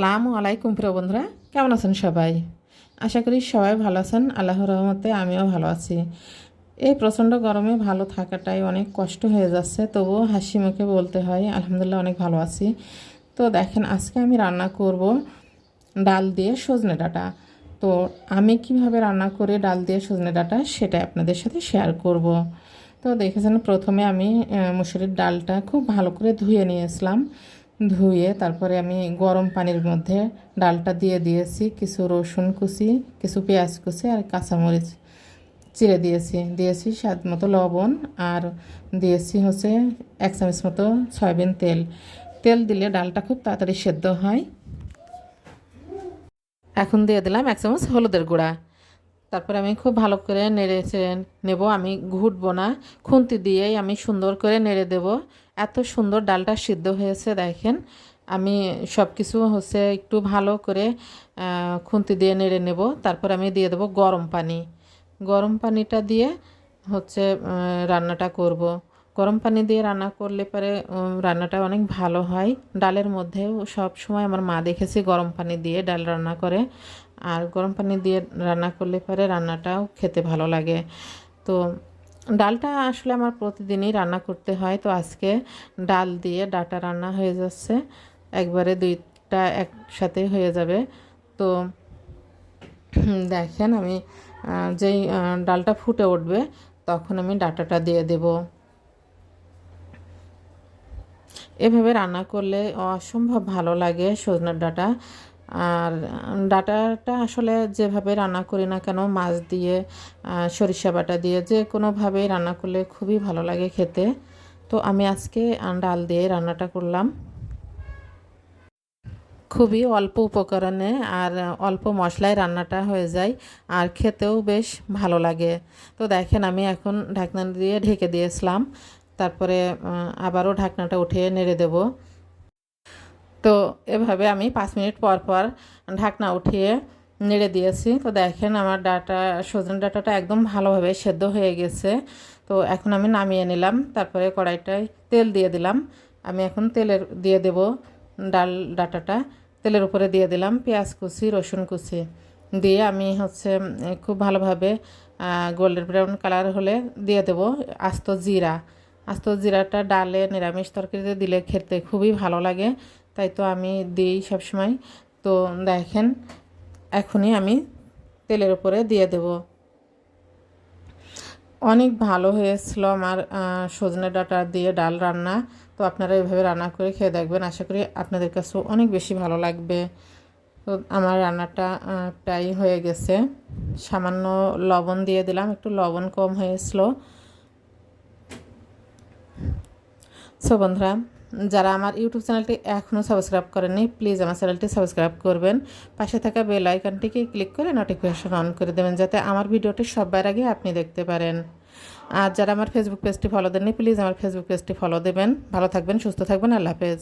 আসসালামু আলাইকুম প্রিয় বন্ধুরা কেমন আছেন সবাই? আশা করি সবাই ভালো আছেন, আল্লাহর রহমতে আমিও ভালো আছি। এই প্রচণ্ড গরমে ভালো থাকাটাই অনেক কষ্ট হয়ে যাচ্ছে, তবুও হাসি মুখে বলতে হয়, আলহামদুলিল্লাহ অনেক ভালো আছি। তো দেখেন, আজকে আমি রান্না করব ডাল দিয়ে সজনে ডাঁটা। তো আমি কীভাবে রান্না করে ডাল দিয়ে সজনে ডাঁটা সেটা আপনাদের সাথে শেয়ার করব। তো দেখেছেন, প্রথমে আমি মুসুরির ডালটা খুব ভালো করে ধুয়ে নিয়েছিলাম। ধুয়ে তারপরে আমি গরম পানির মধ্যে ডালটা দিয়ে দিয়েছি, কিছু রসুন কুচি, কিছু পেঁয়াজ কুচি আর কাঁচামরিচ চিড়ে দিয়েছি। দিয়েছি স্বাদ মতো লবণ আর দিয়েছি হচ্ছে এক চামচ মতো সয়াবিন তেল। তেল দিলে ডালটা খুব তাড়াতাড়ি সেদ্ধ হয়। এখন দিয়ে দিলাম এক চামচ হলুদের গুঁড়া। তারপরে আমি খুব ভালো করে নেড়ে নেব। আমি ঘুটবো না। খুন্তি দিয়েই আমি সুন্দর করে নেড়ে দেব। এত সুন্দর ডালটা সিদ্ধ হয়েছে, দেখেন। আমি সব কিছু হচ্ছে একটু ভালো করে খুন্তি দিয়ে নেড়ে নেব। তারপর আমি দিয়ে দেবো গরম পানি। গরম পানিটা দিয়ে হচ্ছে রান্নাটা করব। গরম পানি দিয়ে রান্না করলে পরে রান্নাটা অনেক ভালো হয়। ডালের মধ্যেও সব সময় আমার মা দেখেছি গরম পানি দিয়ে ডাল রান্না করে। আর গরম পানি দিয়ে রান্না করলে পরে রান্নাটাও খেতে ভালো লাগে। তো ডালটা আসলে আমার প্রতিদিনই রান্না করতে হয়। তো আজকে ডাল দিয়ে ডাটা রান্না হয়ে যাচ্ছে। একবারে দুইটা একসাথে হয়ে যাবে। তো দেখেন আমি যেই ডালটা ফুটে উঠবে তখন আমি ডাটাটা দিয়ে দেব। এভাবে রান্না করলে অসম্ভব ভালো লাগে সজনের ডাটা। আর ডাটাটা আসলে যেভাবে রান্না করি না কেন, মাছ দিয়ে সরিষা বাটা দিয়ে যে কোনোভাবেই রান্না করলে খুবই ভালো লাগে খেতে। তো আমি আজকে ডাল দিয়ে রান্নাটা করলাম। খুবই অল্প উপকরণে আর অল্প মশলায় রান্নাটা হয়ে যায় আর খেতেও বেশ ভালো লাগে। তো দেখেন আমি এখন ঢাকনা দিয়ে ঢেকে দিয়েছিলাম। তারপরে আবারও ঢাকনাটা উঠিয়ে নেড়ে দেব। তো এভাবে আমি পাঁচ মিনিট পর পর ঢাকনা উঠিয়ে নেড়ে দিয়েছি। তো দেখেন আমার ডাটা, সজনে ডাটাটা একদম ভালোভাবে সেদ্ধ হয়ে গেছে। তো এখন আমি নামিয়ে নিলাম, তারপরে কড়াইটায় তেল দিয়ে দিলাম। আমি এখন তেলের দিয়ে দেব ডাল ডাটাটা। তেলের উপরে দিয়ে দিলাম পেঁয়াজ কুচি, রসুন কুচি। দিয়ে আমি হচ্ছে খুব ভালোভাবে গোল্ডেন ব্রাউন কালার হলে দিয়ে দেব আস্ত জিরা। আস্ত জিরাটা ডালে নিরামিষ তরকারিতে দিলে খেতে খুবই ভালো লাগে। তাই তো আমি দিই সবসময়। তো দেখেন, এখনই আমি তেলের উপরে দিয়ে দেব। অনেক ভালো হয়েছিল আমার সজনে ডাঁটা দিয়ে ডাল রান্না। তো আপনারা এভাবে রান্না করে খেয়ে দেখবেন। আশা করি আপনাদের কাছেও অনেক বেশি ভালো লাগবে। তো আমার রান্নাটা প্রায় হয়ে গেছে। সামান্য লবণ দিয়ে দিলাম, একটু লবণ কম হয়েছিল। সো বন্ধুরা যারা আমার ইউটিউব চ্যানেলটি এখনও সাবস্ক্রাইব করেননি, প্লিজ আমার চ্যানেলটি সাবস্ক্রাইব করবেন। পাশে থাকা বেল আইকনটিকে ক্লিক করে নোটিফিকেশন অন করে দেবেন, যাতে আমার ভিডিওটি সবার আগে আপনি দেখতে পারেন। আর যারা আমার ফেসবুক পেজটি ফলো দেননি, প্লিজ আমার ফেসবুক পেজটি ফলো দেবেন। ভালো থাকবেন, সুস্থ থাকবেন, আল্লাহ হাফেজ।